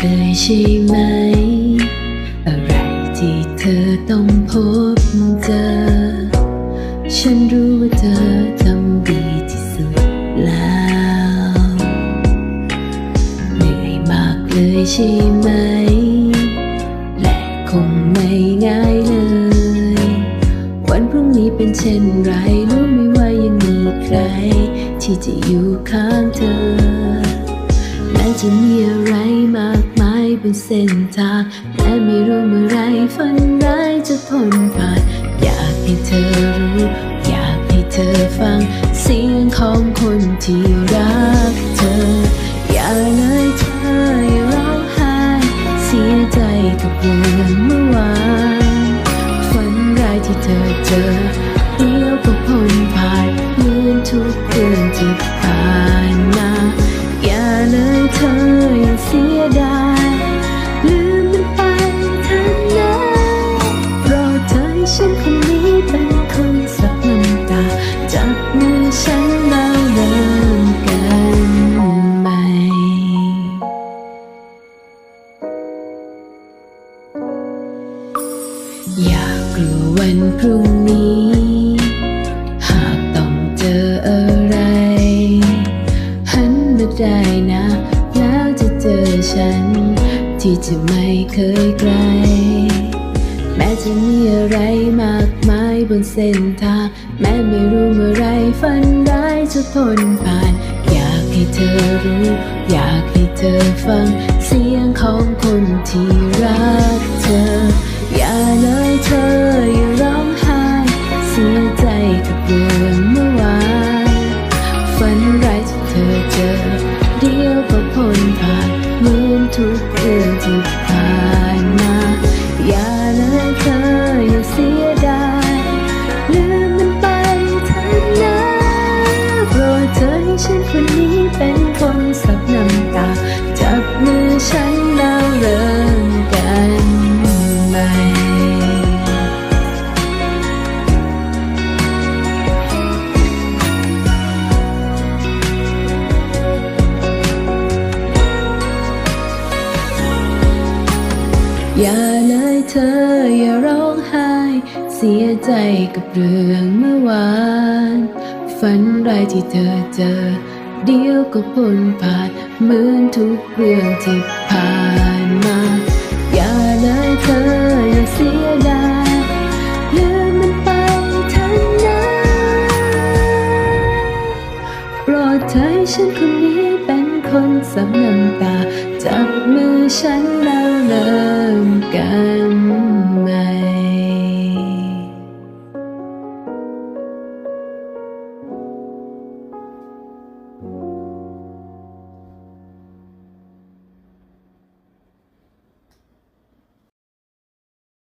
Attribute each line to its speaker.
Speaker 1: เจ็บมากเลยใช่ไหม อะไรที่เธอต้องพบเจอ ฉันรู้ว่าเธอทำดีที่สุดแล้วเหนื่อยมากเลยใช่ไหม และคงไม่ง่ายเลย วันพรุ่งนี้เป็นเช่นไรรู้ไหมว่ายังมีใคร ที่จะอยู่ข้างเธอแม้จะมีอะไรมา บนเส้นทางแม้ไม่รู้เมื่อไรฝันร้ายจะพ้นผ่าน อยากให้เธอรู้ อยากให้เธอฟัง เสียงของคนที่รักเธอ อย่าเลยเธออย่าร้องไห้เสียใจกับเรื่องเมื่อวานฝันร้ายที่เธอเจอเดี๋ยวก็พ้นผ่านเหมือนทุกเรื่อง อยากกลัววันพรุ่งนี้ หากต้องเจออะไร หันมาได้นะ แล้วจะเจอฉัน ที่จะไม่เคยไกล แม้จะมีอะไรมากมายบนเส้นทาง แม้ไม่รู้เมื่อไรฝันร้ายจะพ้นผ่าน อยากให้เธอรู้ อยากให้เธอฟัง เสียงของคนที่รักเธอ อย่าเลยเธออย่าร้องไห้เสียใจกับเรื่องเมื่อวานฝันร้ายที่เธอเจอเดียวก็พ้นผ่านเหมือนทุกเรื่องที่ผ่านมา อย่าเลยเธออย่าร้องไห้ เสียใจกับเรื่องเมื่อวาน ฝันร้ายที่เธอเจอ เดียวก็พ้นผ่านเหมือนทุกเรื่องที่ผ่านมา อย่าเลยเธออย่าเสียดายลืมมันไปเถอะนะโปรดเธอให้ฉันคนนี้เป็นคนสับน้ำตา จับมือฉันแล้วเริ่มกัน